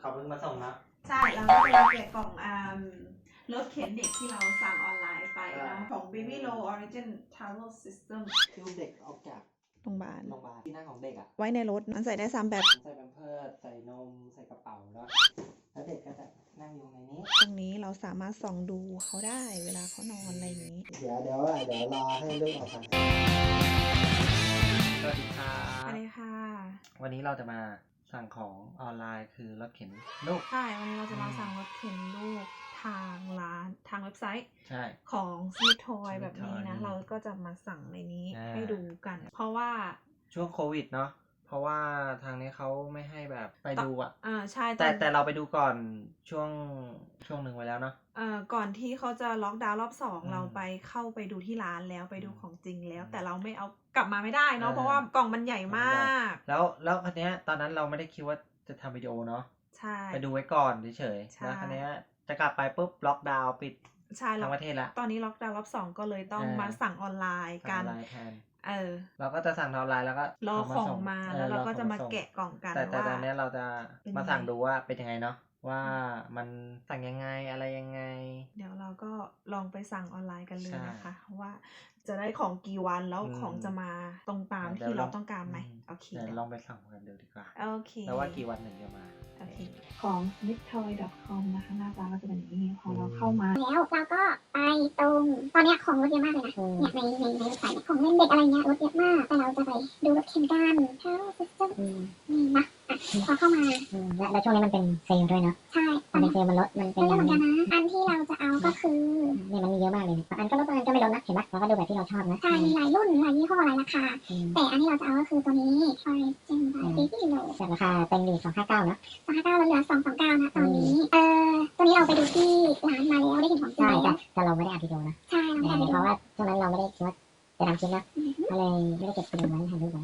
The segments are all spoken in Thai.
เขาเพิ่งมาส่งนะใช่ แล้วก็จะมาแกะกล่องอ่ารถเข็นเด็กที่เราสั่งออนไลน์ไปเนาะอ่าของ Baby Low Origin Travel System คือเด็กออกจากโรงพยาบาลโรงพยาบาลที่นั่งของเด็กอะ ไว้ในรถมันใส่ได้สามแบบ ใส่แพมเพิร์สใส่นม ใส่กระเป๋าแล้ว แล้วเด็กก็จะนั่งอยู่ในนี้ ตรงนี้เราสามารถส่องดูเขาได้เวลาเขานอนอะไรอย่างนี้ เดี๋ยวเดี๋ยวอะเดี๋ยวรอให้ลูกออกมาสวัสดีครัอะบไรค่ะ วันนี้เราจะมา สั่งของออนไลน์คือรถเข็นลูก ใช่ วันนี้เราจะมาสั่งรถเข็นลูกทางร้านทางเว็บไซต์ใช่ ของ Smith Toy Smith แบบนี้นะ Toy เราก็จะมาสั่งในนี้อ่า ให้ดูกัน เพราะว่า ช่วงโควิดเนาะ เพราะว่าทางนี้เขาไม่ให้แบบไปดูอะอ่าใช่ตแต่อนแต่เราไปดูก่อนช่วงช่วงหนึ่งไว้แล้วเนาะเอ่อก่อนที่เขาจะล็อกดาวน์รอบสองอืมเราไปเข้าไปดูที่ร้านแล้วไปดูอืมของจริงแล้ว แต่เราไม่เอากลับมาไม่ได้เนาะอ่าเพราะว่ากล่องมันใหญ่มาก แล้วแล้วคันนี้ยตอนนั้นเราไม่ได้คิดว่าจะทำวิดีโอเนาะใช่ไปดูไว้ก่อนเฉยใช่ๆแล้วคันนี้ยจะกลับไปปุ๊บล็อกดาวน์ปิดใช่ทั้แล้งวประเทศละตอนนี้ล็อกดาวน์รอบสองก็เลยต้องอ่ามมาสั่งออนไลน์สั่กังน ออนไลน์แทนเออ เราก็จะสั่งทางออนไลน์แล้วก็รอเาของส่มาออแล้วเราก็อจะมาส่งแกะกล่องกันแต่แต่ว่าตอนเนี้ยเราจะเป็นมายังไงสั่งดูว่าเป็นยังไงเนาะว่ามันสั่งยังไงอะไรยังไง เดี๋ยวเราก็ลองไปสั่งออนไลน์กันเลยใช่นะคะ ว่าจะได้ของกี่วันแล้วอืมของจะมาตรงตามเดี๋ยวที่เราลองต้องการไหมอืมโอเคเดี๋ยวเดี๋ยวลองไปสั่งกันดูดีกว่าโอเคแล้วว่ากี่วันถึงจะมาโอเคของ smithtoy.com นะคะหน้าตาก็จะเป็นอย่างนี้พอเราเข้ามาแล้วเราก็ ไปตรงตอนเนี้ยของรถเยอะมากเลยนะเนี่ยในในในเว็บไซต์เนี่ยของเล่นเด็กอะไรเงี้ยรถเยอะมากแต่เราจะไปดูรถเข็นกันเท่าซิสเต็มนี่นะอะพอเข้ามาอืมและแล้วช่วงนี้มันเป็นเซลล์ด้วยเนาะใช่มัอันนเป็นนี้เซลล์มันลดมันเป็นเยออะย่างเหมือนนี้กันนะอันที่เราจะ เอาก็คือเนี่ยมันมีเยอะมากเลยเนี่ยบางอันก็ลดบางอันก็ไม่ลดนะเห็นปะเราก็ดูแบบที่เราชอบนะใช่มีหลายรุ่นหลายยี่ห้อหลายราคาอืมแต่อันที่เราจะเอาก็คือตัวนี้ Origin by Baby Low จากราคาเต็มดีสองห้าเก้าเนาะสองห้าเก้าลดเหลือสองสองเก้านะตอนนี้เอ่อตัวนี้เราไปดูที่ร้านมาแล้วได้เห็นของจริงใช่แล้แต่วแต่เราไม่ได้อัดวิดีโอนะใช่เราไม่ได้ไปเพดูราะว่าช่วงนั้นเราไม่ได้คิดว่าจะทำคลิปนะก็เลยไม่ได้เก็บวิดีโอไว้ถ่ายรูปไว้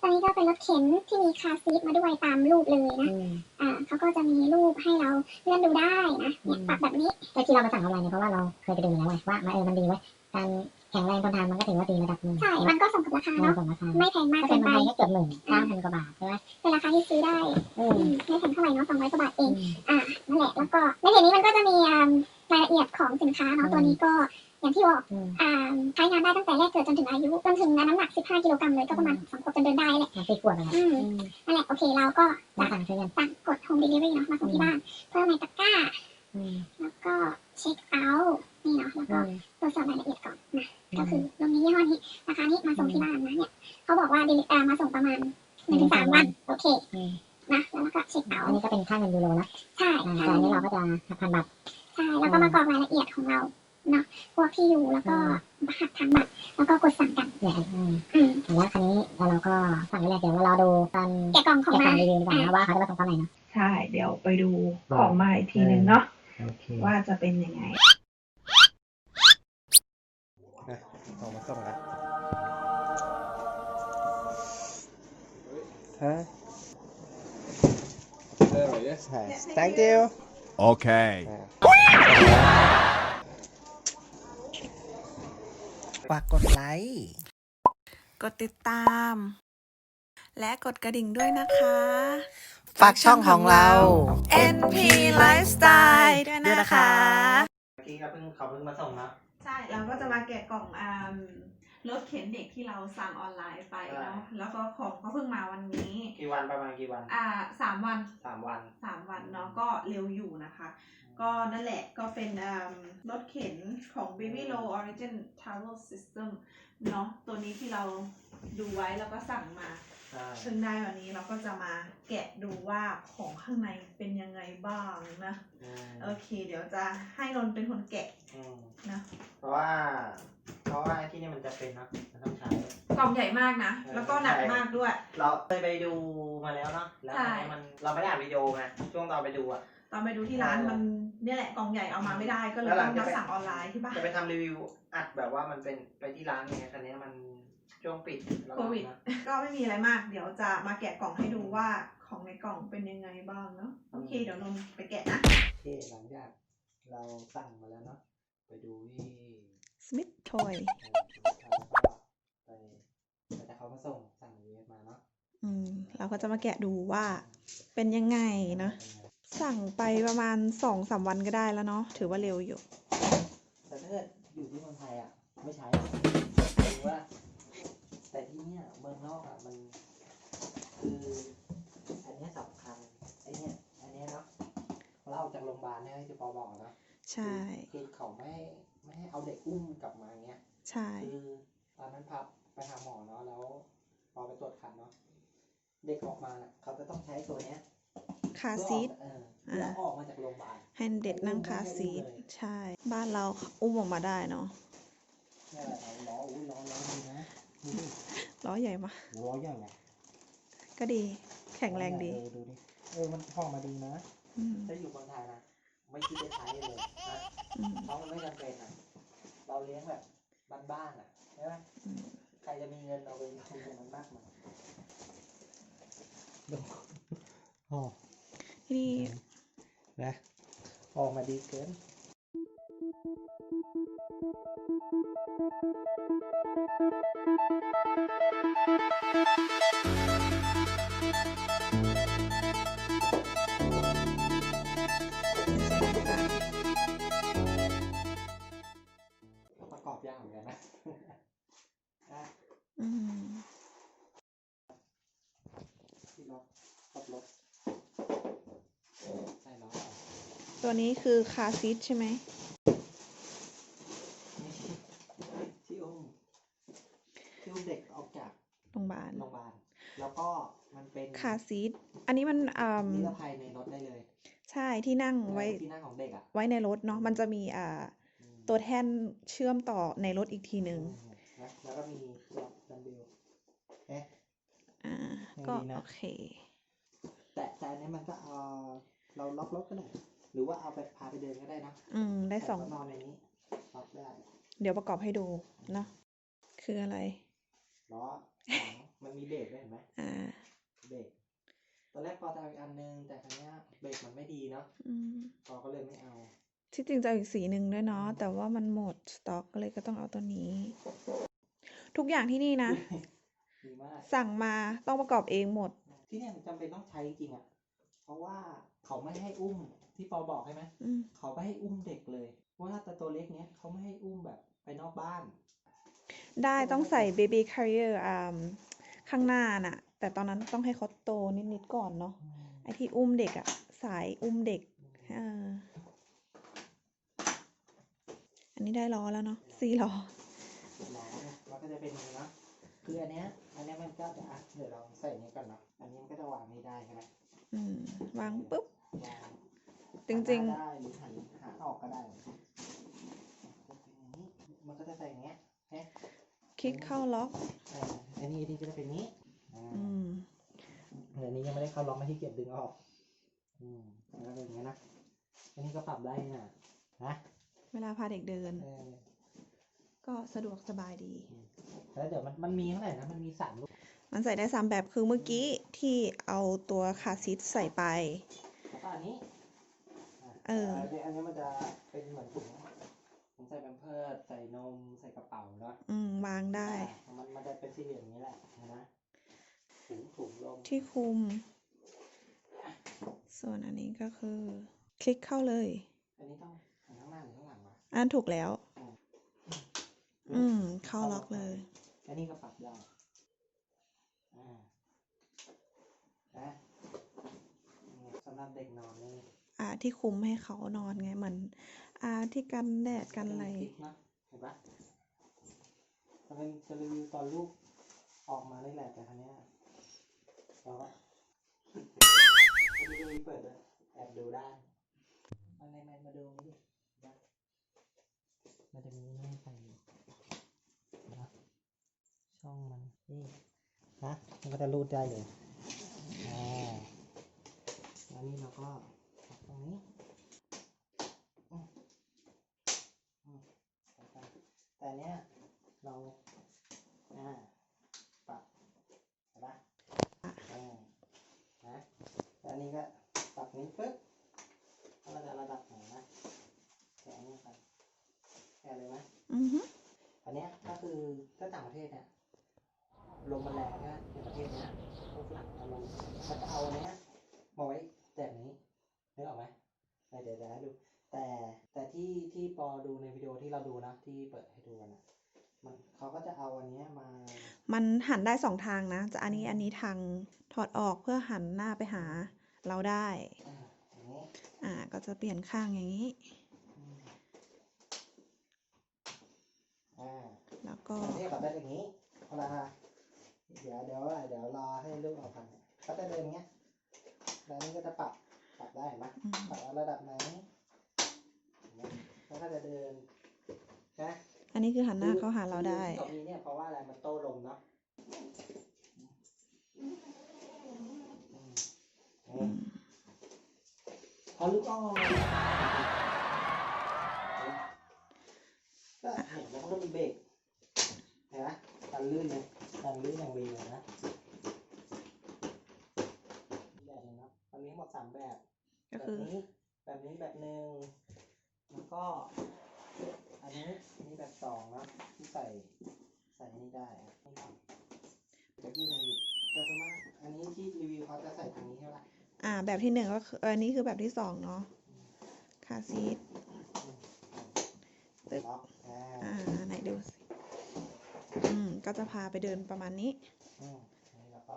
ตอนนี้ก็เป็นรถเข็นที่มีคาร์ซีทมาด้วยตามรูปเลยนะอืมอ่าเขาก็จะมีรูปให้เราเลื่อนดูได้นะเนี่ยปรับแบบนี้ แต่ที่เรามาสั่งออนไลน์เนี่ยเพราะว่าเราเคยไปดูมาแล้วไงว่ามันเออมันดีเว้ยการแข็งแรงทนทานมันก็ถือว่าดีระดับหนึ่งใช่ มันก็สมกับราคาเราเนาะส่งราคาไม่แพงมากถ้าเกิเป็นนไปเมืองไทยก็เกือบหมื่นเก้าพันกว่าบาทใช่ไหมเป็นราคาที่ซื้อได้อือืมมไม่แพงเท่าไหร่เนาะสองร้อยกว่าบาทเออืงมอ่านั่นแหละแล้วก็ในเพจนี้มันก็จะมีอ่ารายละเอียดของสินค้าเนาะอืมตัวนี้ก็ อย่างที่บอกอืมอ่าใช้งานได้ตั้งแต่แรกเกิดจนถึงอายุจนถึงน้ำหนัก 15 กิโลกรัมเลยก็ประมาณสองขวบจนเดินได้แหละมันตีขวดเลยอืมอืมนั่นแหละโอเคเราก็มาจะสั่งซื้อกันสั่งกด home delivery เนาะมาส่งที่บ้านเพิ่มในตะกร้าอืมแล้วก็เช็คเอาท์นี่เนาะแล้วอืก็มตรวจสอบรายละเอียดก่อนนะก็คือลงนี้ยี่ห้อนี้ราคานี้มาส่งที่บ้านนะเนี่ยเขาบอกว่า deli- อ่ามาส่งประมาณหนึ่งถึงสามวันโอเคอืมนะแล้วก็เช็คเอาอันท์นี้ก็เป็นค่าเงินยูโรนะใช่อ่าค่ะแต่อันนี้เราก็จะหักพันบาทใช่แล้วก็มากรอกรายละเอียดของเรา เนาะพวกที่อยู่แล้วก็รหัสทางบัตรแล้วก็กดสั่งกันเนี่ยอืมอืมแล้วคันนี้แล้วเราก็สั่งไปเลยเดี๋ยวเรารอดูตอนแกะกล่องของแกะกล่มาองรีวิวดีกว่านะว่าเขาจะมาส่งตอนไหนเนาะใช่ เดี๋ยวไปดูของมาอีกทีหนึ่งเนาะโอเคว่าจะเป็นยังไงส่งมาส่งกันฮะ thank you Okay. ฝากกดไลค์ กดติดตาม และกดกระดิ่งด้วยนะคะ ฝากช่องของเรา NP Lifestyle ด้วยนะคะ เมื่อกี้ก็เพิ่งเขาเพิ่งมาส่งนะ ใช่ เราก็จะมาแกะกล่องอ่า รถเข็นเด็กที่เราสั่งออนไลน์ไปเนาะแล้วก็ของก็เพิ่งมาวันนี้ กี่วันประมาณกี่วัน อ่าสามวันสามวันสามวันเนาะก็เร็วอยู่นะคะ ก็นั่นแหละก็เป็นอ่ารถเข็นของ Baby Low Origin Travel System เนาะตัวนี้ที่เราดูไว้แล้วก็สั่งมาใช่ซึ่งได้วันนี้เราก็จะมาแกะดูว่าของข้างในเป็นยังไงบ้างนะอืมโอเค เดี๋ยวจะให้นนท์เป็นคนแกะอืมนะ เพราะว่า เพราะว่าไอ้ที่นี่มันจะเป็นเนอะมันต้องใช้ กล่องใหญ่มากนะเออแล้วก็หนักใช่มากด้วย เราเคยไปดูมาแล้วเนาะแล้วใช่อันนี้มันเราไม่ได้อัดวิดีโอไงช่วงตอนไปดูอะตอนไปดูที่ร้านมันเนี่ยแหละกล่องใหญ่เอามาไม่ได้ก็เลยแล้วหลัต้องงจะมาไป สั่งออนไลน์ที่บ้าน จะไปทำรีวิวอัดแบบว่ามันเป็นไปที่ร้านไงคันนี้มันช่วงปิดระหโคว่างวิด นะก็ไม่มีอะไรมาก เดี๋ยวจะมาแกะกล่องให้ดูว่าของในกล่องเป็นยังไงบ้างเนาะโอเคเดี๋ยวนนท์ไปแกะนะโอเคหลังจากเราสั่งมาแล้วเนาะไปดูที่ Smith Toy เออแล้วก็ไปแต่เขามาส่งสั่งเวฟมาเนาะอืมเราก็จะมาแกะดูว่าเป็นยังไงนะสั่งไปประมาณสองสามวันก็ได้แล้วเนาะถือว่าเร็วอยู่ แต่ถ้าเกิดอยู่ที่เมืองไทยอะ ไม่ใช้หรือว่า แต่ที่เนี่ยเมืองนอกอะมันคืออันเนี้ยสำคัญไอเนี้ยอันเนี้ยเนาะเราออกจากโรงพยาบาลเนี่ยที่ปอบอกเนาะใช่คือคือเขาไม่ให้ ไม่ให้เอาเด็กอุ้มกลับมาเงี้ยใช่คือตอนนั้นพาไปหาหมอเนาะแล้วพอไปตรวจคันเนาะเด็กออกมาน่ะเขาจะต้องใช้ตัวเนี้ยคาร์ซีทเพื่อออกเออเพื่อออกมาจากโรงพยาบาลให้เด็กนั่งคาร์ซีทใช่ บ้านเราอุ้มออกมาได้เนาะนี่แหละเอาล้ออุ้ยล้อล้อดีนะดูดิล้อใหญ่มากล้อใหญ่อะก็ดี แข็งแรงดีเออดูดิเออมันออกมาดีนะอืมถ้าอยู่เมืองไทยนะ ไม่คิดจะใช้เลยนะอืมเพราะมันไม่จำเป็นอะ เราเลี้ยงแบบบ้านๆอะใช่ไหมอืมใครจะมีเงินเอาไปลงตรงนั้นมากมายดูอ๋อนี่นะออกมาดีเกิน มือนกันนะอะอืมที่ล็อกขับรถใส่ล้อตัวนี้คือคาร์ซีทใช่ไหมนี่ที่อุ้มที่อุ้มเด็กออกจากโรงพยาบาลโรงพยาบาลแล้วก็มันเป็นคาร์ซีทอันนี้มันอ่านิรภัยในรถได้เลย ใช่ที่นั่งไว้ที่นั่งของเด็กอะไว้ในรถเนาะมันจะมีอ่าอืม ตัวแท่นเชื่อมต่อในรถอีกทีหนึ่งอืมนะแล้วก็มีล็อกดัมเบลเอ๊ะอ่ายังก็ดีนะโอเค แต่แต่อันนี้มันก็เอาเราล็อกรถก็ได้หรือว่าเอาไปพาไปเดินก็ได้นะอืมได้สองแต่ก็นอนในนี้ล็อกได้เดี๋ยวประกอบให้ดูเนาะคืออะไรล้อหลังมันมีเบรกด้วยเห็นไหมอ่าเบรกตอนแรกปอจะเอาอีกอันนึงแต่ครั้งนี้ยเบรกมันไม่ดีเนาะอืมปอก็เลยไม่เอา ที่จริงจะเอาอีกสีหนึ่งด้วยเนาะแต่ว่ามันหมดสต็อกก็เลยก็ต้องเอาตัวนี้ ทุกอย่างที่นี่นะ ดีมากสั่งมาต้องประกอบเองหมด ที่เนี่ยมันจำเป็นต้องใช้จริงๆอะ เพราะว่าเขาไม่ให้อุ้มที่ปอบอกใช่ไหมอืมเขาไม่ให้อุ้มเด็กเลยว่าแต่ตัวเล็กเนี้ยเขาไม่ให้อุ้มแบบไปนอกบ้าน ได้ต้องใส่ baby carrier อ่าข้างหน้าน่ะ แต่ตอนนั้นต้องให้เขาโตนิดๆก่อนเนาะไอที่อุ้มเด็กอะสายอุ้มเด็กเออ อันนี้ได้ล้อแล้วเนาะสี่ล้อล้อเนี่ยมันก็จะเป็นอย่างนี้เนาะคืออันเนี้ย อันเนี้ยมันก็จะอะเดี๋ยวเราใส่นี้ก่อนเนาะ อันนี้มันก็จะวางไม่ได้ใช่ไหมอืม วางปุ๊บ วางจริงหันหน้าได้หรือหันหาออกก็ได้จะเป็นอย่างนี้มันก็จะใส่อย่างเงี้ยเอ๊ะๆคลิกเข้าล็อกเอออันนี้อันนี้ก็จะเป็นนี้อ่าอืมเดี๋ยวนี้ยังไม่ได้เข้าล็อกไม่ที่เกียจดึงออก อืมแล้วก็เป็นอย่างเงี้ยนะ อันนี้ก็ปรับได้นะนะ เวลาพาเด็กเดิน เออก็สะดวกสบายดี แล้วเดี๋ยวมันมันมีเท่าไหร่นะมันมีสามลูกมันใส่ได้สามแบบคือเมื่อกี้ที่เอาตัวคาร์ซีทใส่ไป แล้วก็อันนี้ะเออนนี้อันนี้มันจะเป็นเหมือนถุงถุงใส่แพมเพิร์สใส่นมใส่กระเป๋าเนาะอืมวางได้ อ่ามันมันจะเป็นสี่เหลี่ยมอย่างนี้แหละนะถุงถุงลมที่คุม ส่วนอันนี้ก็คือ คลิกเข้าเลย ข้างหลังวะอันถูกแล้ว อืม เข้าล็อกเลย อันนี้ก็ปรับได้อ่านะเนี่ยสำหรับเด็กนอนนี่อ่าที่คุมให้เขานอนไงเหมือนอ่าที่กันแดดกันอะไรคลิปนะเห็นปะจะเป็นจะรีวิวตอนลูกออกมาได้แหละแต่ครั้งนี้ยเราก็ไม่ได้เปิดเลยแอบดูได้มาในในมาดูนี่ดิ นะมันจะมีนี่ใส่อยู่นะช่องมันนี่นะมันก็จะรูดได้เลยอ่าแล้วนี่เราก็ตรงนี้อืมอืมไปๆแต่เนี้ยเราอ่าปรับเห็นปะอ่านะแล้วนนี้ก็ปรับนี้ปึ๊บแล้วเราจะระดับไหนนะแกะอันนี้ไป แกะเลยไหมอือฮึอันเนี้ยก็คือถ้าต่างประเทศเนี่ยลมมันแรงนะในประเทศเนี้ยพวกฝรั่งเอาลมเขาจะเอาอันเนี้ยมาไว้แบบนี้นึกออกไหมเออเดี๋ยวเดี๋ยวให้ดู แต่แต่ที่ที่ปอดูในวิดีโอที่เราดูนะที่เปิดให้ดูกันนะมันเขาก็จะเอาอันเนี้ยมา มันหันได้สองทางนะ จะอันนี้อันนี้ทางถอดออกเพื่อหันหน้าไปหาเราได้ อ่าอย่างนี้อ่าก็จะเปลี่ยนข้างอย่างนี้ อืมอ่า แล้วก็อันนี้กับได้อย่างนี้เวลาเดี๋ยวเดี๋ยวเดี๋ยวรอให้ลูกออกกันเนี่ยก็จะเดินอย่างเงี้ยแล้วนี่ก็จะปรับปรับได้เห็นไหมอืมปรับเอาระดับไหนอย่างเงี้ยแล้วก็จะเดินนะอันนี้คือหันหน้าเข้าหาเราได้ตรงนี้เนี่ยเพราะว่าอะไรมันโต้ลมเนาะอืมอืมพอลูกอ่อนก็เห็นแล้วมันก็มีเบรกเห็นไหมการ ลื่นเลยการลื่นอย่างดีเลยนะแบบหนึงเนาะมันมีทั้งหมดสามแบบ ก็แบบคือนี้ แบบนี้แบบหนึ่งแล้วก็ อันนี้อันนี้แบบสองเนอะที่ใส่ใส่นี่ได้อะไม่ทำเดี๋ยวพี่ทำอีกแต่สวนมากอันนี้ที่รีวิวเขาจะใส่ตรงนี้ใช่ปะอ่า แบบที่หนึ่งก็คือเอออันนี้คือแบบที่สองเนาะคาซีทตึ๊บล็อกอ่า อ่าไหนดูสิอืม ก็จะพาไปเดินประมาณนี้อืมอันนี้แล้วก็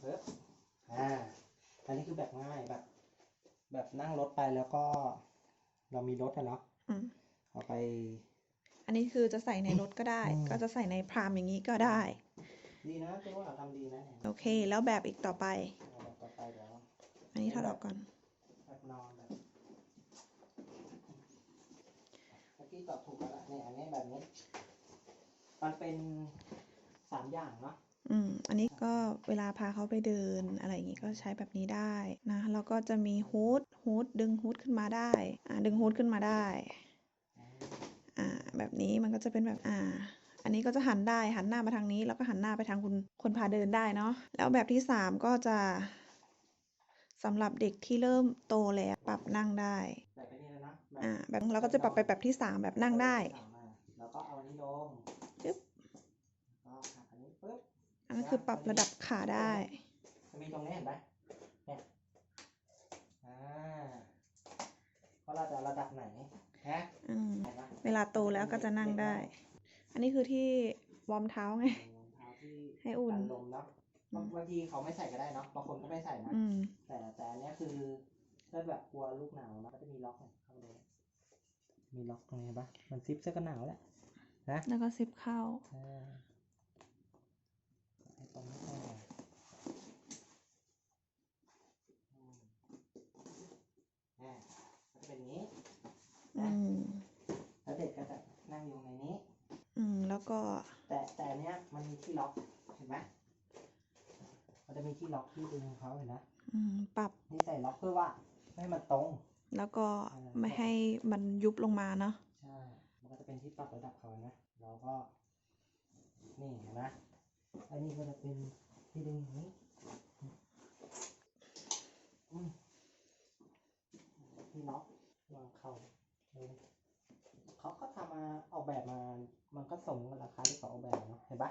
เพิ่อ่าอันนี้คือแบบง่ายแบบ แบบนั่งรถไปแล้วก็ เรามีรถอะเนาะอืมเอาไป อันนี้คือจะใส่ในรถก็ได้ อืม ก็จะใส่ในพรามอย่างนี้ก็ได้ ดีนะที่ว่าเราทำดีนะเนี่ยโอเค แล้วแบบอีกต่อไปเอาแบบต่อไปเดี๋ยวอันนี้ถอดออกก่อน แบบนอนแบบเมื่อกี้ตอบถูกแล้วล่ะเนี่ยอันนี้แบบนี้ มันเป็นสามอย่างเนาะอืม อันนี้ก็เวลาพาเขาไปเดินอะไรอย่างงี้ก็ใช้แบบนี้ได้นะแล้วก็จะมีฮูดฮูดดึงฮูดขึ้นมาได้ อ่า ดึงฮูดขึ้นมาได้ อ่า แบบนี้มันก็จะเป็นแบบอ่า อันนี้ก็จะหันได้หันหน้ามาทางนี้ แล้วก็หันหน้าไปทางคุณคนพาเดินได้เนาะแล้วแบบที่สามก็จะสำหรับเด็กที่เริ่มโตแล้วปรับนั่งได้แบบไปนี่เลยนะแบบอ่าแบบเราก็จะปรับไปแบบที่สามแบบนั่งได้สามมาแล้วก็เอาอันนี้ลง จึ๊บ แล้วก็หักอันนี้ปึ๊บ อันนั้นคือปรับระดับขาได้จะมีตรงนี้เห็นไหมเนี่ยอ่าว่าเราจะเอาระดับไหนฮะอืมเห็นไหมเวลาโตแล้วก็จะนั่งได้ อันนี้คือที่วอร์มเท้าไง รองเท้าที่ให้อุ่น กันลมเนาะบางบางทีเขาไม่ใส่ก็ได้เนาะบางคนก็ไม่ใส่นะอืม แต่แต่อันเนี้ยคือถ้าแบบกลัวลูกหนาวนะก็จะมีล็อกเนี่ยเข้าไปเลยมีล็อกตรงนี้เห็นปะมันซิปเสื้อกันหนาวแหละนะแล้วก็ซิปเข้า อ่าให้ ตรงนี้ก่อนอืมอ่าก็จะเป็นอย่างนี้อืมแล้วเด็กก็จะนั่งอยู่ในนี้ อืม แล้วก็ แต่แต่อันเนี้ยมันมีที่ล็อกเห็นไหมมันจะมีที่ล็อกที่ดึงเขาเห็นนะอืม ปรับ นี่ใส่ล็อกเพื่อว่าไม่ให้มันตรง แล้วก็ไม่ให้มันยุบลงมาเนาะ ใช่ มันก็จะเป็นที่ปรับระดับเขานะ เราก็ นี่เห็นไหม อันนี้ก็จะเป็นที่ดึงอย่างนี้ที่ล็อกวางเข่าเลยเขาก็ทำมาออกแบบมา มันก็สมกับราคาที่เขาออกแบบเนาะเห็นปะ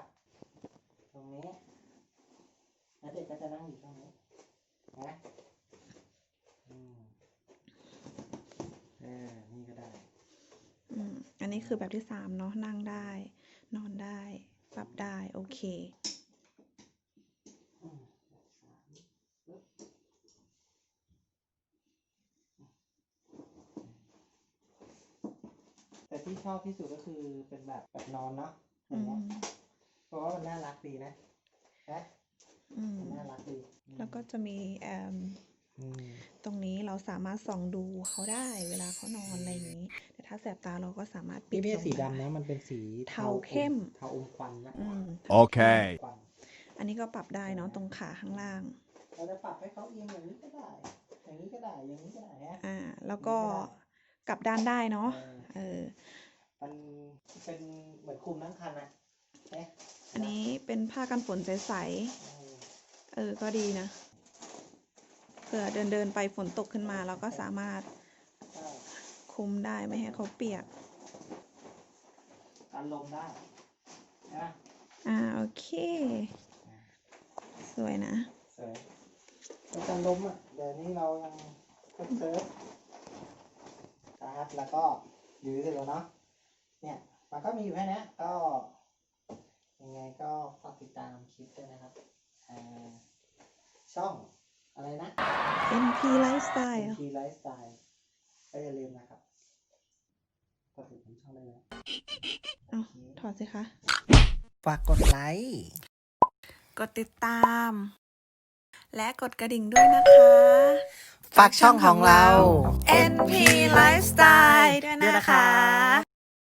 ตรงนี้แล้วเด็กก็จะนั่งอยู่ตรงนี้นะอืมอ่านี่ก็ได้ อืม อันนี้คือแบบที่สามเนาะนั่งได้ นอนได้ ปรับได้โอเคอืมแบบสามปึ๊บแต่ที่ชอบที่สุดก็คือเป็นแบบแบบนอนเนาะออืย่างเงี้ยมเพราะว่ามันน่ารักดีนะนะอืมมันน่ารักดีอืมแล้วก็จะมีแอมอืมตรงนี้เราสามารถส่องดูเขาได้เวลาเขานอนอะไรอย่างนี้แต่ ถ้าแสบตาเราก็สามารถปินี่ดไม่ใช่ลงสีได้ดำนะ มันเป็นสีเทาเข้ม เทาอมควันนะอืมโอเคควันอันนี้ก็ปรับได้เนาะตรงขาข้างล่าง เราจะปรับให้เขาเอียงอย่างนี้ก็ได้ อย่างนี้ก็ได้ อย่างนี้ก็ได้ฮะอ่า แล้วก็กลับด้านได้เนาะเออเออ มันเป็นเหมือนคลุมทั้งคันนะเอ๊ะอันนี้เป็นผ้ากันฝนใสเออๆเออ ก็ดีนะ เผื่อเดินเดินๆไปฝนตกขึ้นมาเราก็สามารถใช่ คุมได้ไม่ให้เขาเปียกกันลมได้นะอ่าโอเค สวยนะสวยแล้วกันลมอะเดี๋ยวนี้เรายังกดเซิร์ชนะครับแล้วก็อยู่ที่แล้วเนาะเนี่ย มันก็มีอยู่แค่เนี้ยก็ยังไงก็ฝากติดตามคลิปด้วยนะครับอ่าช่องอะไรนะ NP Lifestyle ทีไลฟ์สไตล์ก็อย่าลืมนะครับ กดติดตามช่องได้แล้วเอ้าถอดสิคะ ฝากกดไลค์ กดติดตาม และกดกระดิ่งด้วยนะคะ ฝากช่องของเรา NP Lifestyle ด้วยนะคะ